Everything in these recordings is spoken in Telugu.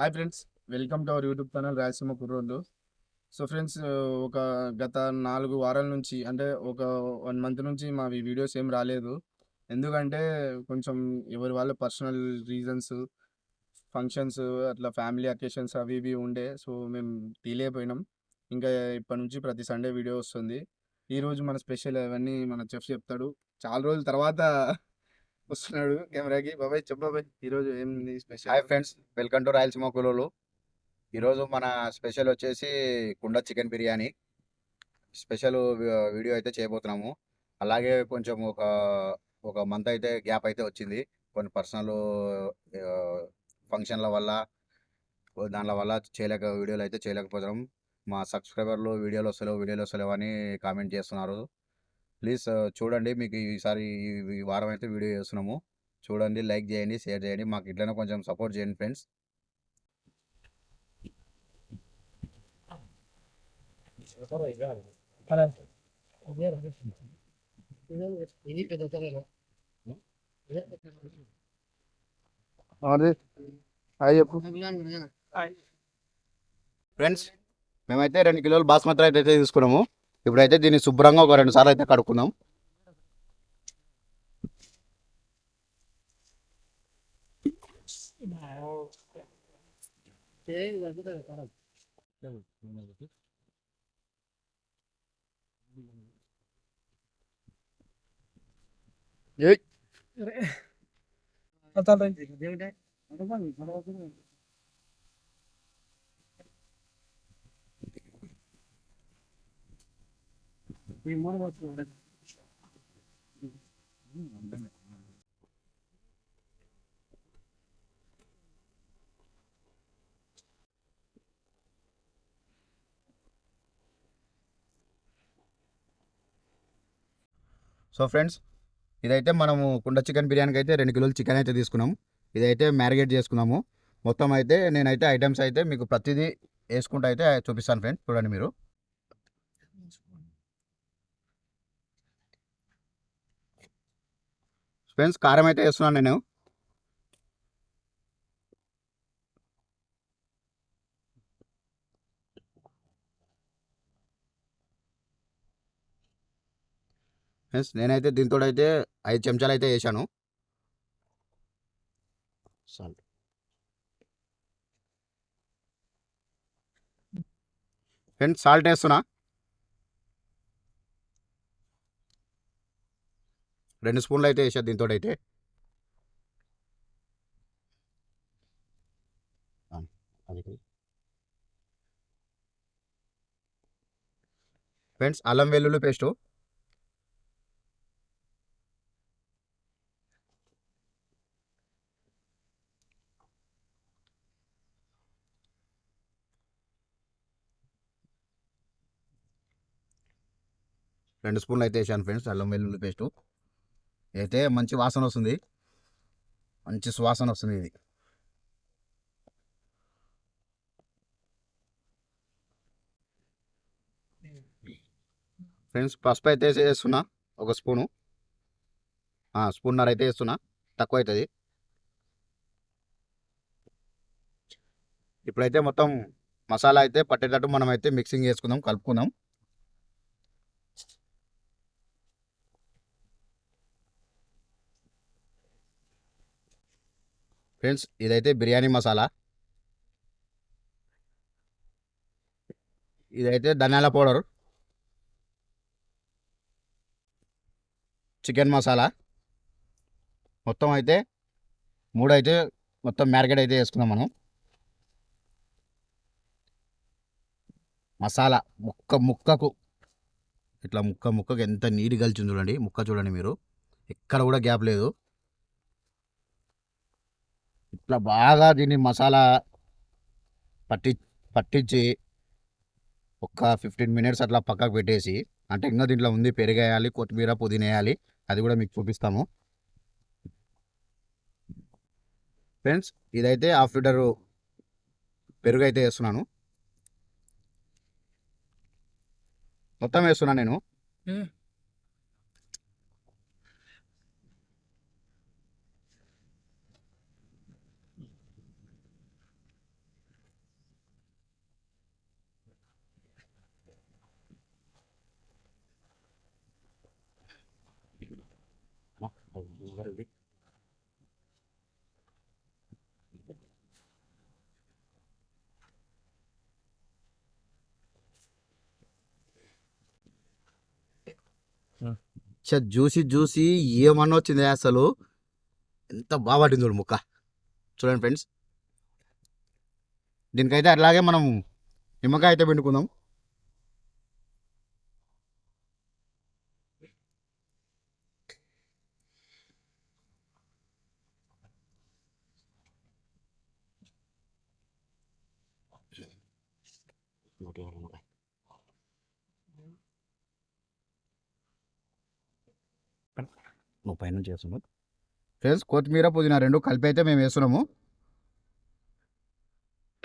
Hi friends welcome to our YouTube channel Rayalaseema కుర్రోళ్ళు సో ఫ్రెండ్స్ ఒక గత నాలుగు వారాల నుంచి అంటే ఒక వన్ మంత్ నుంచి మా వీడియోస్ ఏం రాలేదు. ఎందుకంటే కొంచెం ఎవరి వాళ్ళ పర్సనల్ రీజన్స్ ఫంక్షన్స్ అట్లా ఫ్యామిలీ అకేషన్స్ అవి ఇవి ఉండే సో మేము తీలేకపోయినాం ఇంకా ఇప్పటి నుంచి ప్రతి సండే వీడియో వస్తుంది. ఈరోజు మన స్పెషల్ అవన్నీ మన చెఫ్ చెప్తాడు. చాలా రోజుల తర్వాత వస్తున్నాడు. కెమెరాకి బాబాయ్ చెప్పు బాబాయ్ ఈరోజు ఏం special? Hi friends welcome to Rayalaseema కులోలు. ఈరోజు మన స్పెషల్ వచ్చేసి కుండ చికెన్ బిర్యానీ. స్పెషల్ వీడియో అయితే చేయబోతున్నాము. అలాగే కొంచెం ఒక ఒక మంత్ అయితే గ్యాప్ అయితే వచ్చింది. కొన్ని పర్సనల్ ఫంక్షన్ల వల్ల దానిల వల్ల చేయలేక వీడియోలు అయితే చేయలేకపోతున్నాం. మా సబ్స్క్రైబర్లు వీడియోలు వస్తలేవు వీడియోలు వస్తలేవు అని కామెంట్ చేస్తున్నారు. ప్లీజ్ చూడండి. మీకు ఈసారి ఈ- వారం అయితే వీడియో చేస్తున్నాము. చూడండి లైక్ చేయండి షేర్ చేయండి. మాకు ఇట్లనే కొంచెం సపోర్ట్ చేయండి ఫ్రెండ్స్. ఫ్రెండ్స్ మేమైతే రెండు కిలోలు బాస్మతి రైస్ అయితే తీసుకున్నాము. ఇప్పుడైతే దీన్ని శుభ్రంగా ఒక రెండు సార్లు అయితే కడుక్కున్నాం ఏ ఈ మూడు వస్తువులు. సో ఫ్రెండ్స్ ఇదైతే మనము కుండ చికెన్ బిర్యానీకి అయితే రెండు కిలోలు చికెన్ అయితే తీసుకున్నాం ఇదైతే మ్యారిగేట్ చేసుకున్నాము. మొత్తం అయితే నేనైతే ఐటమ్స్ అయితే మీకు ప్రతిదీ వేసుకుంటూ అయితే చూపిస్తాను ఫ్రెండ్స్ చూడండి మీరు. ఫ్రెండ్స్ కారం అయితే వేస్తున్నాను నేను. ఫ్రెండ్స్ నేనైతే దీంతో అయితే ఐదు చెంచాలు అయితే వేసాను సాల్ట్. ఫ్రెండ్స్ సాల్ట్ వేస్తున్నా. రెండు స్పూన్లు అయితే వేసా దీంతో అయితే ఫ్రెండ్స్ అల్లం వెల్లుల్లి పేస్టు. రెండు స్పూన్లు అయితే వేసాను ఫ్రెండ్స్ అల్లం వెల్లుల్లి పేస్టు. అయితే మంచి వాసన వస్తుంది. మంచి సువాసన వస్తుంది ఇది. ఫ్రెండ్స్ పసుపు అయితే వేస్తున్నా ఒక స్పూను. స్పూన్నర అయితే వేస్తున్నా తక్కువ అవుతుంది ఇప్పుడైతే మొత్తం మసాలా అయితే పట్టేటట్టు మనం అయితే మిక్సింగ్ చేసుకుందాం కలుపుకుందాం. ఫ్రెండ్స్ ఇదైతే బిర్యానీ మసాలా. ఇదైతే ధనియాల పౌడర్. చికెన్ మసాలా. మొత్తం అయితే మూడు అయితే మొత్తం మ్యారిగేట్ అయితే వేసుకున్నాం మనం. మసాలా ముక్క ముక్కకు ఇట్లా ముక్క ముక్కకు ఎంత నీటి కలిచింది చూడండి. ముక్క చూడండి మీరు. ఎక్కడ కూడా గ్యాప్ లేదు. ఇట్లా బాగా దీన్ని మసాలా పట్టి పట్టించి ఒక ఫిఫ్టీన్ మినిట్స్ అట్లా పక్కకు పెట్టేసి అంటే ఇంకా దీంట్లో ఉంది పెరిగేయాలి కొత్తిమీర పుదీనా వేయాలి అది కూడా మీకు చూపిస్తాము. ఫ్రెండ్స్ ఇదైతే హాఫ్ లీటర్ పెరుగు అయితే వేస్తున్నాను. మొత్తం వేస్తున్నాను నేను. చ చూసి చూసి ఏమన్నా వచ్చింది అసలు? ఎంత బాగా పట్టింది చూడు ముక్క. చూడండి ఫ్రెండ్స్. దీనికైతే అట్లాగే మనం నిమ్మకాయ అయితే పిండుకుందాం. నువ్వు పైన చేస్తున్నావు. ఫ్రెండ్స్ కొత్తిమీర పుదీనా రెండు కలిపి అయితే మేము వేస్తున్నాము.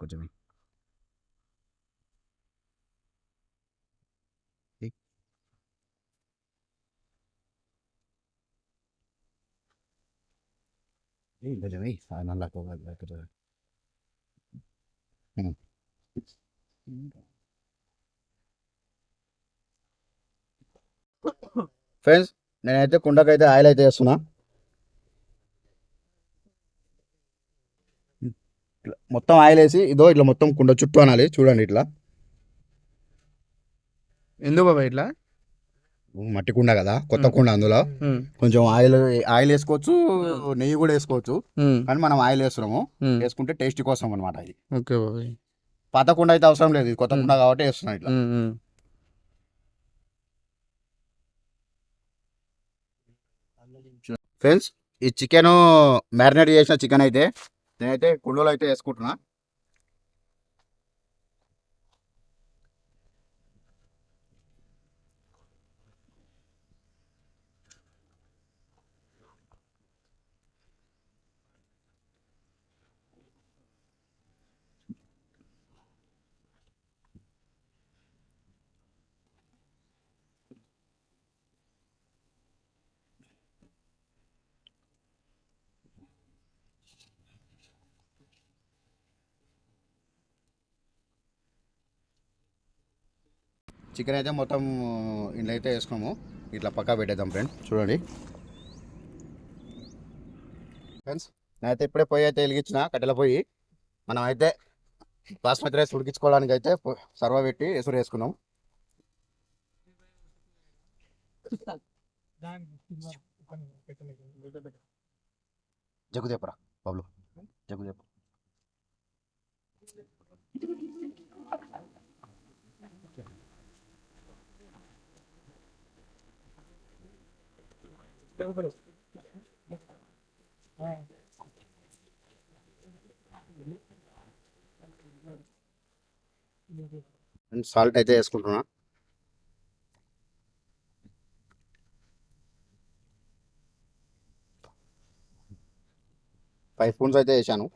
కొంచెం. నల్ల. ఫ్రెండ్స్ నేనైతే కుండకైతే ఆయిల్ అయితే వేస్తున్నా. మొత్తం ఆయిల్ వేసి ఇదో ఇట్లా మొత్తం కుండ చుట్టూ అనాలి. చూడండి ఇట్లా. ఎందుకు బాబా ఇట్లా? మట్టి కుండ కదా కొత్త. కుండ అందులో. కొంచెం ఆయిల్ ఆయిల్ వేసుకోవచ్చు నెయ్యి కూడా వేసుకోవచ్చు. కానీ మనం ఆయిల్ వేస్తున్నాము. వేసుకుంటే టేస్ట్ కోసం అనమాట ఇది. ఓకే బాబాయ్. పాత కుండ అయితే అవసరం లేదు. ఇది కొత్త కుండ కాబట్టి వేస్తున్నాం ఇట్లా. ఫ్రెండ్స్ ఈ చికెన్ మ్యారినేట్ చేసిన చికెన్ అయితే నేనైతే కుండలో అయితే వేసుకుంటున్నా. చికెన్ అయితే మొత్తం ఇంట్లో అయితే వేసుకున్నాము. ఇట్లా పక్కా పెట్టేద్దాం ఫ్రెండ్. చూడండి. ఫ్రెండ్స్ నేనైతే ఇప్పుడే పొయ్యి అయితే వెలిగించిన కట్టెల పొయ్యి. మనం అయితే బాస్మతి రైస్ ఉడికించుకోవడానికి అయితే సర్వ పెట్టి ఎసురు వేసుకున్నాం. జగుదేపరా బాబులు. జగుదేప సాల్ట్ అయితే వేసుకుంటున్నా. ఫైవ్ స్పూన్స్ అయితే వేసాను.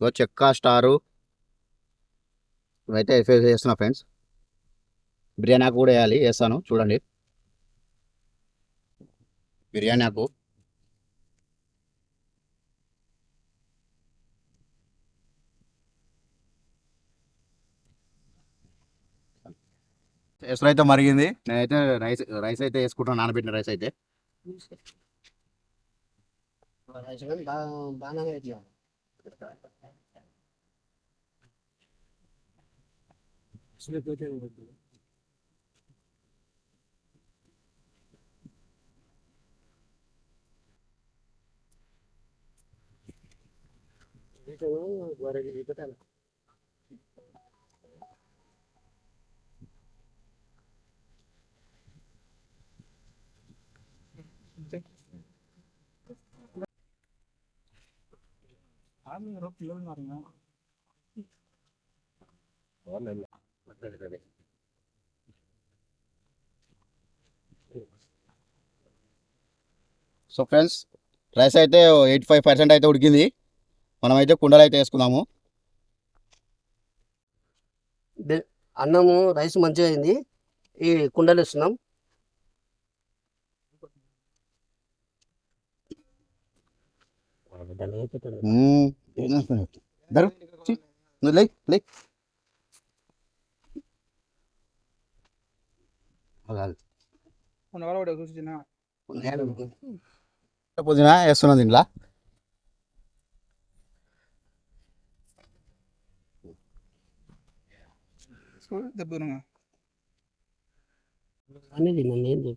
ఇగో చెక్క స్టారు. ఇవైతే వేస్తున్నా ఫ్రెండ్స్. బిర్యానీ ఆకు కూడా వేయాలి వేస్తాను. చూడండి. బిర్యానీ ఆకు. ఎసురు అయితే మరిగింది. నేనైతే రైస్ రైస్ అయితే వేసుకుంటాను నానబెట్టిన రైస్ అయితే. బాగా ఇట్లా పెట్టాలి సో ఫ్రెండ్స్ రైస్ అయితే ఎయిటీ ఫైవ్ పర్సెంట్ అయితే ఉడికింది. మనమైతే కుండలు అయితే వేసుకుందాము అన్నము రైస్ మంచిగా అయింది. ఈ కుండలు ఇస్తున్నాం మ్మ్. ఏం చేస్తున్నావు? ఇంట్లో అనేది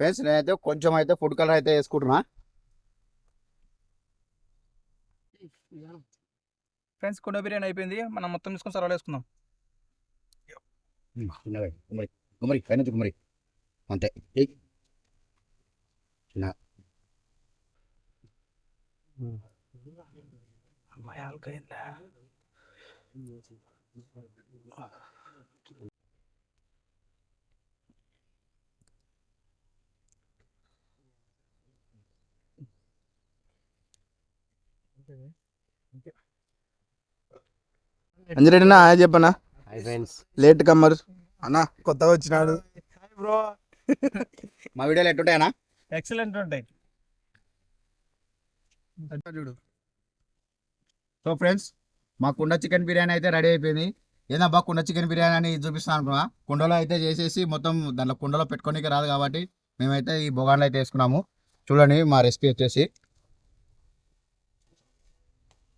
ఫ్రెండ్స్ నేనైతే కొంచెం అయితే ఫుడ్ కలర్ అయితే వేసుకుంటున్నా. ఫ్రెండ్స్ కుండ బిర్యానీ అయిపోయింది. మనం మొత్తం తీసుకొని సర్వలు వేసుకుందాం. గుమ్మరి. గుమ్మరి పైన గుమ్మరి. అంతే. అంజరెడ్డినా? హాయ్ చెప్పనా? ఫ్రెండ్స్. Latecomer. అన్న కొత్తగా వచ్చినాడు. బ్రో. మా వీడియోలు ఎట్టుంటాయనా ఎక్సలెంట్ ఉంటాయి. చూడు. సో ఫ్రెండ్స్ మా కుండ చికెన్ బిర్యానీ అయితే రెడీ అయిపోయింది. ఏందబ్బా కుండ చికెన్ బిర్యానీ అని చూపిస్తాను అనుకున్నా కుండలో అయితే చేసేసి మొత్తం దాంట్లో కుండలో పెట్టుకోనికి రాదు కాబట్టి మేమైతే ఈ బొగాన్లో అయితే వేసుకున్నాము. చూడండి మా రెసిపీ వచ్చేసి.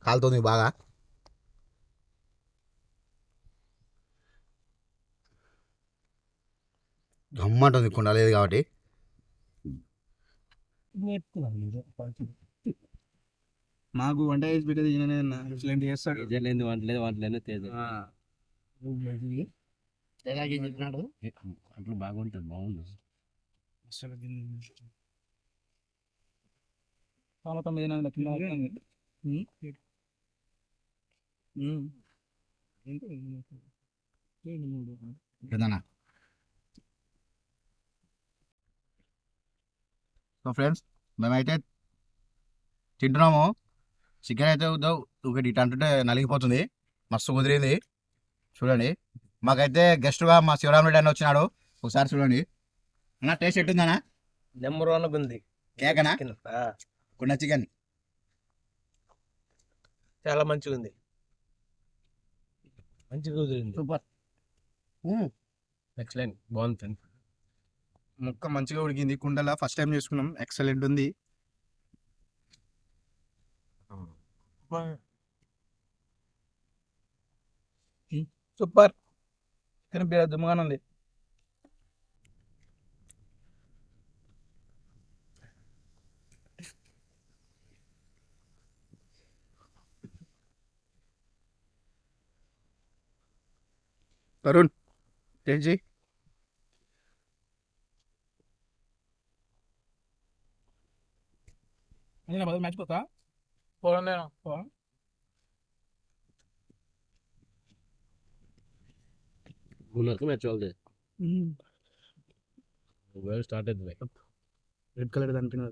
కాలుతుంది బాగా. గమ్మంటుంది కుండ లేదు కాబట్టి. మాకు వంట చేసి పెట్టేది ఈయననే అన్న. ఎక్సలెంట్ చేస్తాడు. వంటలేదు వంటలేదు తేజ. ఎలాగే చెప్పినాడు అట్లా బాగుంటుంది బాగుంది. అసలు చాలా తొమ్మిది నెలల కింద అవుతుంది. సో ఫ్రెండ్స్ మేమైతే తింటున్నాము. చికెన్ అయితే ఒకటి ఇటు అంటుంటే నలిగిపోతుంది. మస్తు కుదిరింది. చూడండి. మాకైతే గెస్ట్గా మా శివరామరెడ్డి అని వచ్చినాడు. ఒకసారి చూడండి. అన్న టేస్ట్ ఎట్టుందన్నా? నెంబర్ వన్ ఉంది కేకనా కుండ చికెన్ చాలా మంచిగా ఉంది మంచిగా కుదిరింది. సూపర్ ఎక్సలెంట్ బాగుంది ముక్క మంచిగా ఉడికింది. కుండలా ఫస్ట్ టైం చేసుకున్నాం. ఎక్సలెంట్ ఉంది. సూపర్. చికెన్ బిర్యానీ దుమ్మగానే ఉంది. తరుణ్ టేస్ట్ నేను బదులు మ్యాచ్ పోతా పోవడం నేను. పో. ఉన్నరకు మ్యాచ్ వాళ్ళది. వేల్ స్టార్ట్ అవుతుంది. రెడ్ కలర్ దానిపైన